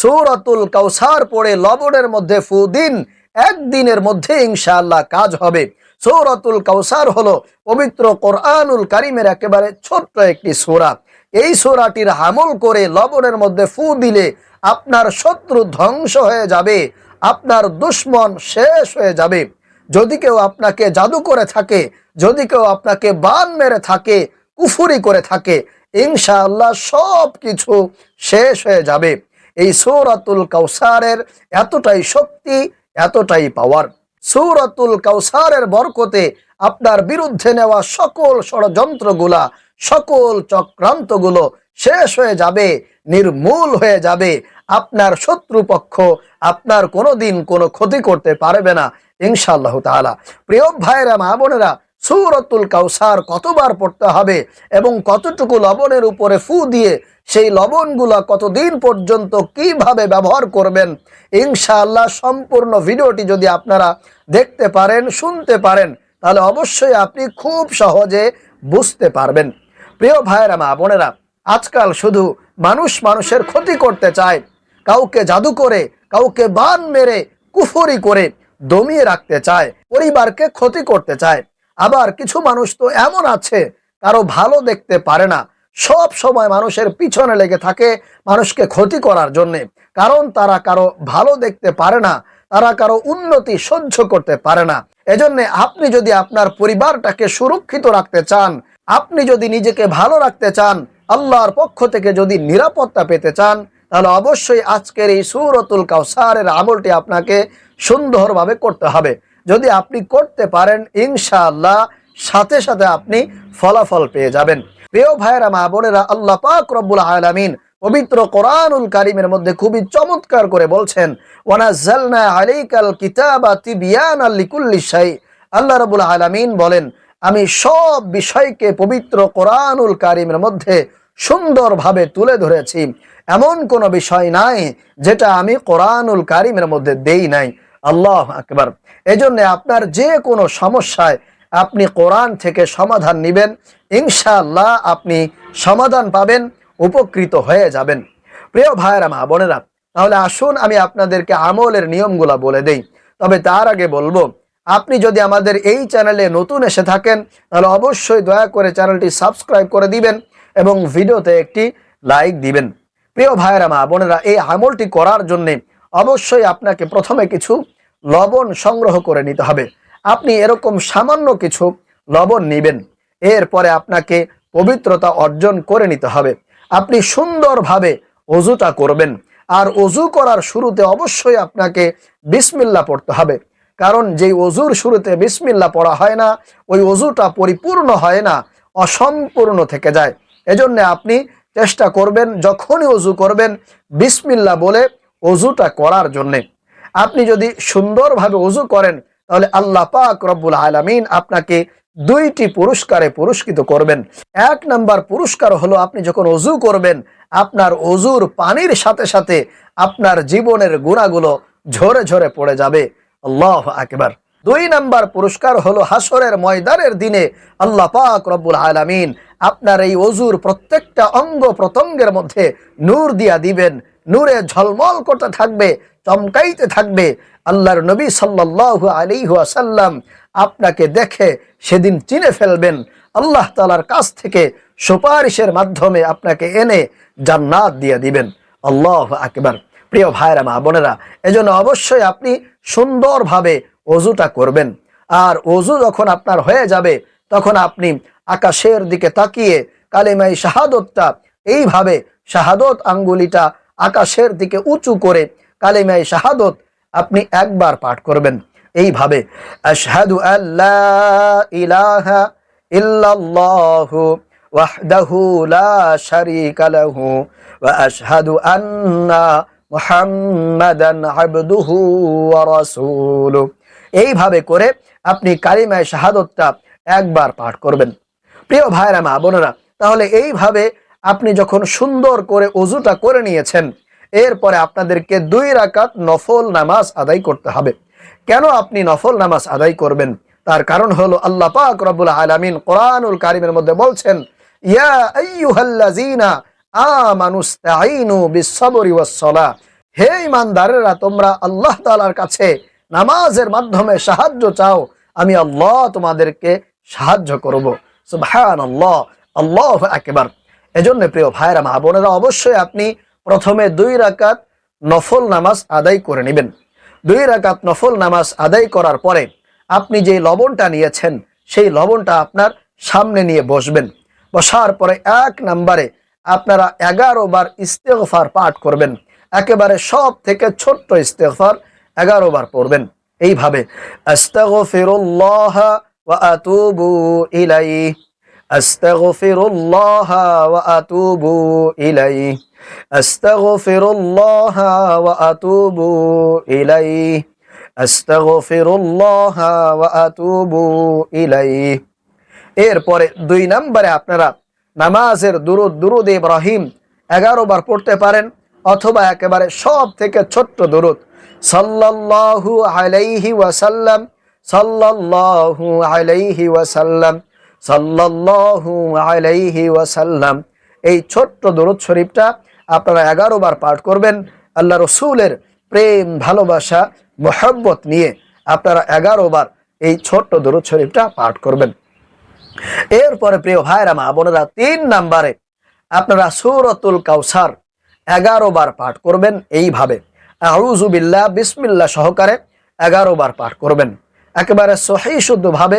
সূরাতুল কাউসার পড়ে লবণের মধ্যে ফু দিন, একদিনের মধ্যে ইনশাআল্লাহ কাজ হবে। সৌরাতুল কাউসার হলো পবিত্র কোরআনুল কারিমের একেবারে ছোট্ট একটি সোরা। এই সোরাটির হামল করে লবণের মধ্যে ফু দিলে আপনার শত্রু ধ্বংস হয়ে যাবে, আপনার দুশ্মন শেষ হয়ে যাবে। যদি কেউ আপনাকে জাদু করে থাকে, যদি কেউ আপনাকে বান মেরে থাকে, কুফুরি করে থাকে, ইনশাআল্লাহ সব কিছু শেষ হয়ে যাবে। এই সৌরাতুল কাউসারের এতটাই শক্তি, এতটাই পাওয়ার সৌরাতুল কাউসারের বরকতে আপনার বিরুদ্ধে নেওয়া সকল ষড়যন্ত্রগুলা, সকল চক্রান্তগুলো শেষ হয়ে যাবে, নির্মূল হয়ে যাবে। আপনার শত্রুপক্ষ আপনার কোনো দিন কোনো ক্ষতি করতে পারবে না, ইনশাআল্লাহ তাআলা। প্রিয় ভাইরা, মা বোনেরা সূরাতুল কাউসার কতবার পড়তে হবে এবং কতটুকু লবণের উপরে ফু দিয়ে সেই লবণগুলো কতদিন পর্যন্ত কীভাবে ব্যবহার করবেন, ইনশাআল্লাহ সম্পূর্ণ ভিডিওটি যদি আপনারা দেখতে পারেন, শুনতে পারেন, তাহলে অবশ্যই আপনি খুব সহজে বুঝতে পারবেন। প্রিয় ভাইয়েরা, মা বোনেরা, আজকাল শুধু মানুষ মানুষের ক্ষতি করতে চায়, কাউকে জাদু করে, কাউকে বান মেরে, কুফরি করে দমিয়ে রাখতে চায়, পরিবারকে ক্ষতি করতে চায়। আবার কিছু মানুষ তো এমন আছে, কারও ভালো দেখতে পারে না। সব সময় মানুষের পিছনে লেগে থাকে মানুষকে ক্ষতি করার জন্যে। কারণ তারা কারও ভালো দেখতে পারে না, তারা কারও উন্নতি সহ্য করতে পারে না। এজন্য আপনি যদি আপনার পরিবারটাকে সুরক্ষিত রাখতে চান, আপনি যদি নিজেকে ভালো রাখতে চান, আল্লাহর পক্ষ থেকে যদি নিরাপত্তা পেতে চান, তাহলে অবশ্যই আজকের এই সুরতুল কাউসারের আমলটি আপনাকে সুন্দরভাবে করতে হবে। যদি আপনি করতে পারেন, ইনশাআল্লাহ সাথে সাথে আপনি ফলাফল পেয়ে যাবেন। প্রিয় ভাইয়েরা, মা বোনেরা, আল্লাহ পাক রব্বুল আলামিন পবিত্র কোরআনুল কারিমের মধ্যে খুবই চমৎকার করে বলছেন, ওয়ানাজ্জালনা আলাইকাল কিতাবা তিবিয়ানাল লিকুল্লি শাই। আল্লাহ রাব্বুল আলামিন বলেন, আমি সব বিষয়কে পবিত্র কোরআনুল কারিমের মধ্যে সুন্দরভাবে তুলে ধরেছি। এমন কোনো বিষয় নাই যেটা আমি কোরআনুল কারিমের মধ্যে দেই নাই। আল্লাহ আকবার। এজন্য আপনার যে কোনো সমস্যায় আপনি কোরআন থেকে সমাধান নেবেন, ইনশাআল্লাহ আপনি সমাধান পাবেন, উপকৃত হয়ে যাবেন। প্রিয় ভাইয়েরা, মা বোনেরা, তাহলে আসুন আমি আপনাদেরকে আমলের নিয়মগুলা বলে দেই। তবে তার আগে বলব, আপনি যদি আমাদের এই চ্যানেলে নতুন এসে থাকেন, তাহলে অবশ্যই দয়া করে চ্যানেলটি সাবস্ক্রাইব করে দিবেন এবং ভিডিওতে একটি লাইক দিবেন। প্রিয় ভাইয়েরা, মা বোনেরা, এই আমলটি করার জন্যে অবশ্যই আপনাকে প্রথমে কিছু লবণ সংগ্রহ করে নিতে হবে। আপনি এরকম সামান্য কিছু লবণ নেবেন। এরপরে আপনাকে পবিত্রতা অর্জন করে নিতে হবে। আপনি সুন্দরভাবে অজুটা করবেন। আর অজু করার শুরুতে অবশ্যই আপনাকে বিসমিল্লা পড়তে হবে। কারণ যেই অজুর শুরুতে বিসমিল্লা পড়া হয় না, ওই অজুটা পরিপূর্ণ হয় না, অসম্পূর্ণ থেকে যায়। এজন্য আপনি চেষ্টা করবেন, যখনই অজু করবেন, বিসমিল্লা বলে অজুটা করার জন্যে। আপনি যদি সুন্দরভাবে অজু করেন, তাহলে আল্লাহ পাক রব্বুল আলামিন আপনাকে দুইটি পুরস্কারে পুরস্কৃত করবেন। এক নাম্বার পুরস্কার হলো আপনি যখন অজু করবেন, আপনার অজুর পানির সাথে সাথে আপনার জীবনের গুণাগুলো ঝরে ঝরে পড়ে যাবে। আল্লাহ আকবার। দুই নাম্বার পুরস্কার হলো হাসরের ময়দানের দিনে আল্লাহ পাক রব্বুল আলামিন আপনার এই অজুর প্রত্যেকটা অঙ্গ প্রত্যঙ্গের মধ্যে নূর দিয়া দিবেন। নূরে ঝলমল করতে থাকবে, চমকাইতে থাকবে। আল্লাহর নবী সাল্লাল্লাহু আলাইহি ওয়াসাল্লাম আপনাকে দেখে সেদিন চিনে ফেলবেন। আল্লাহ তালার কাছ থেকে সুপারিশের মাধ্যমে আপনাকে এনে জান্নাত দিয়ে দিবেন। আল্লাহ আকবার। প্রিয় ভাইরা মা বোনেরা, এজন্য অবশ্যই আপনি সুন্দরভাবে অজুটা করবেন। আর অজু যখন আপনার হয়ে যাবে, তখন আপনি আকাশের দিকে তাকিয়ে কালিমাই শাহাদতটা, এইভাবে শাহাদত আঙ্গুলিটা আকাশের দিকে উঁচু করে কালিমাই শাহাদত আপনি একবার পাঠ করবেন। এইভাবে, আশহাদু আল্লাহ ইলাহা ইল্লাল্লাহু ওয়াহদাহু লা শারীকা লাহু ওয়া আশহাদু আন্না মুহাম্মাদান আবদুহু ওয়া রাসূলুহু। এইভাবে করে আপনি কালিমায়ে শাহাদতটা একবার পাঠ করবেন। প্রিয় ভাইরা, মা বোনেরা, তাহলে এইভাবে আপনি যখন সুন্দর করে অজুটা করে নিয়েছেন, এরপরে আপনাদেরকে দুই রাকাত নফল নামাজ আদায় করতে হবে। কেন আপনি নফল নামাজ আদায় করবেন? তার কারণ হলো আল্লাহ পাক রব্বুল আলামিন কোরআনুল কারিমের মধ্যে বলছেন, ইয়া আইয়ুহাল্লাযীনা আমানুস্তাঈনু বিস-সাবরি ওয়াস-সালাহ। হে ইমানদারেরা তোমরা আল্লাহ তালার কাছে নামাজের মাধ্যমে সাহায্য চাও, আমি আল্লাহ তোমাদেরকে সাহায্য করব। সুবহান আল্লাহ একেবার এজন্য প্রিয় ভাইরা মা বোনেরা, অবশ্যই আপনি প্রথমে দুই রাকাত নফল নামাজ আদায় করে নেবেন। দুই রাকাত নফল নামাজ আদায় করার পরে আপনি যে লবণটা নিয়েছেন, সেই লবণটা আপনার সামনে নিয়ে বসবেন। বসার পরে এক নম্বরে আপনারা এগারো বার ইস্তেগফার পাঠ করবেন। একেবারে সব থেকে ছোট্ট ইস্তেগফার এগারো বার পড়বেন। এইভাবে, আস্তাগফিরুল্লাহ আস্তাগফিরুল্লাহ ওয়া আতুবু ইলাইহি। আস্তাগফিরুল্লাহ ওয়া আতুবু ইলাইহি। আস্তাগফিরুল্লাহ ওয়া আতুবু ইলাইহি। এরপরে দুই নম্বরে আপনারা নামাজের দুরুদ দুরুদ ইব্রাহিম এগারো বার পড়তে পারেন, অথবা একেবারে সব থেকে ছোট্ট দুরুদ, সাল্লাল্লাহু আলাইহি ওয়াসাল্লাম, সাল্লাল্লাহু আলাইহি ওয়াসাল্লাম। সাল্লাল্লাহু আলাইহি ওয়াসাল্লাম। এই ছোট্ট দুরুদ শরীফটা আপনারা এগারো বার পাঠ করবেন। আল্লাহ রসুলের প্রেম, ভালোবাসা, মোহব্বত নিয়ে আপনারা এগারো বার এই ছোট্ট দুরুদ শরীফটা পাঠ করবেন। এরপরে প্রিয় ভাইরা, মা বোনেরা, তিন নাম্বারে আপনারা সুরতুল কাউসার এগারো বার পাঠ করবেন এইভাবে। আউজুবিল্লাহ বিসমিল্লাহ সহকারে এগারো বার পাঠ করবেন। একেবারে সহি, শুদ্ধভাবে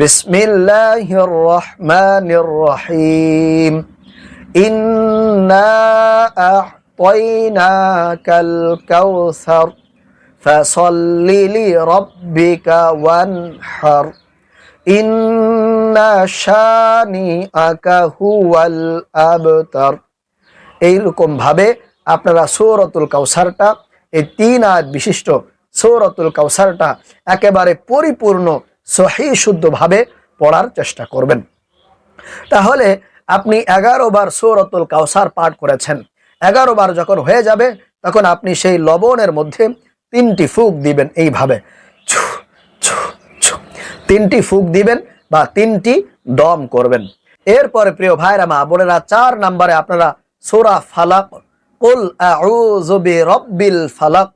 বিসমিল্লাহির রহমানির রহিম ইন্না আ'তাইনাকাল কাউসার, ফাসাল্লি লিরাব্বিকা ওয়ানহার। ইন্না শানিআকা হুয়াল আবতার। এইরকম ভাবে আপনারা সৌরতুল কাউসারটা, এই তিন আয়াত বিশিষ্ট সৌরতুল কাউসারটা একেবারে পরিপূর্ণ সহি শুদ্ধভাবে পড়ার চেষ্টা করবেন। তাহলে আপনি এগারো বার সৌরতুল কাউসার পাঠ করেছেন। এগারো বার যখন হয়ে যাবে, তখন আপনি সেই লবণের মধ্যে তিনটি ফুক দিবেন এইভাবে। তিনটি ফুক দিবেন বা তিনটি দম করবেন। এরপরে প্রিয় ভাইরা, মা বোনেরা, চার নাম্বারে আপনারা সোরা ফালাক, কুল আউযু বিরাব্বিল ফালাক,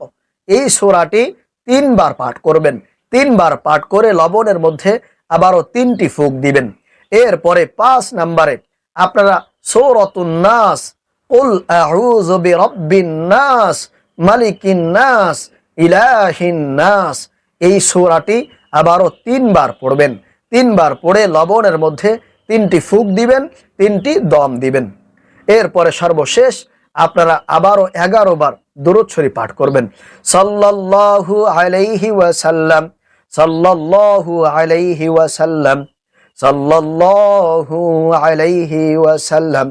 এই সোরাটি তিনবার পাঠ করবেন। তিনবার পাঠ করে লবণের মধ্যে আবারও তিনটি ফুক দিবেন। এরপরে পাঁচ নাম্বারে আপনারা সৌরতুন নাস, কুল আউযু বিরাব্বিন নাস, মালিকিন নাস, ইলাহিন নাস, এই সূরাটি আবারও তিনবার পড়বেন। তিনবার পড়ে লবণের মধ্যে তিনটি ফুক দিবেন, তিনটি দম দিবেন। এরপরে সর্বশেষ আপনারা আবারও এগারো বার দুরুৎসরি পাঠ করবেন। সাল্লাল্লাহু আলাইহি ওয়াসাল্লাম সাল্লাল্লাহু আলাইহি ওয়াসাল্লাম, সাল্লাল্লাহু আলাইহি ওয়াসাল্লাম।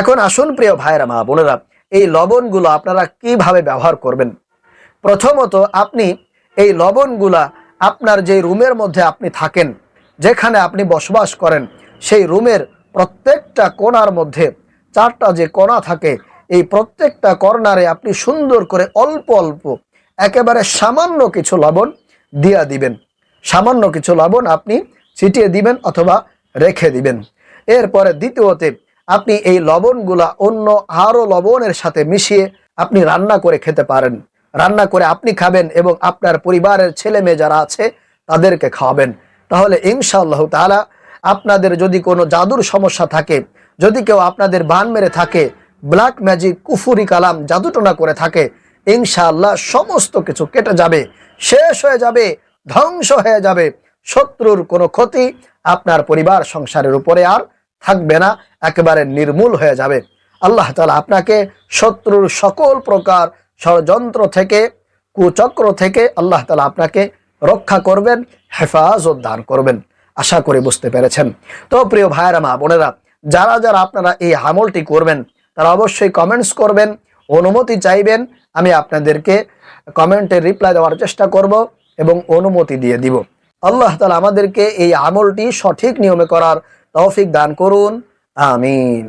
এখন আসুন প্রিয় ভাইরা মা বোনেরা, এই লবণগুলো আপনারা কীভাবে ব্যবহার করবেন? প্রথমত আপনি এই লবণগুলা আপনার যে রুমের মধ্যে আপনি থাকেন, যেখানে আপনি বসবাস করেন, সেই রুমের প্রত্যেকটা কোণার মধ্যে, চারটা যে কোণা থাকে, এই প্রত্যেকটা কর্নারে আপনি সুন্দর করে অল্প অল্প, একেবারে সামান্য কিছু লবণ দিয়া দিবেন। সামান্য কিছু লবণ আপনি ছিটিয়ে দিবেন অথবা রেখে দিবেন। এরপরে দ্বিতীয়তে আপনি এই লবণগুলা অন্য আরও লবণের সাথে মিশিয়ে আপনি রান্না করে খেতে পারেন। রান্না করে আপনি খাবেন এবং আপনার পরিবারের ছেলে মেয়ে যারা আছে তাদেরকে খাওয়াবেন। তাহলে ইনশাআল্লাহ তাআলা আপনাদের যদি কোনো জাদুর সমস্যা থাকে, যদি কেউ আপনাদের বান মেরে থাকে ব্ল্যাক ম্যাজিক কুফুরি কালাম, জাদুটনা করে থাকে, ইনশাআল্লাহ সমস্ত কিছু কেটে যাবে। শেষ হয়ে যাবে, ধ্বংস হয়ে যাবে। শত্রুর কোনো ক্ষতি আপনার পরিবার সংসারের উপরে আর থাকবে না, একেবারে নির্মূল হয়ে যাবে। আল্লাহ তালা আপনাকে শত্রুর সকল প্রকার ষড়যন্ত্র থেকে, কুচক্র থেকে আল্লাহ তালা আপনাকে রক্ষা করবেন, হেফাজত দান করবেন। আশা করি বুঝতে পেরেছেন। তো প্রিয় ভাইয়েরা, মা বোনেরা, যারা যারা আপনারা এই আমলটি করবেন, তারা অবশ্যই কমেন্টস করবেন অনুমতি চাইবেন, আমি আপনাদেরকে কমেন্টে রিপ্লাই দেওয়ার চেষ্টা করব এবং অনুমতি দিয়ে দিব। আল্লাহ তালা আমাদেরকে এই আমলটি সঠিক নিয়মে করার তৌফিক দান করুন। আমিন।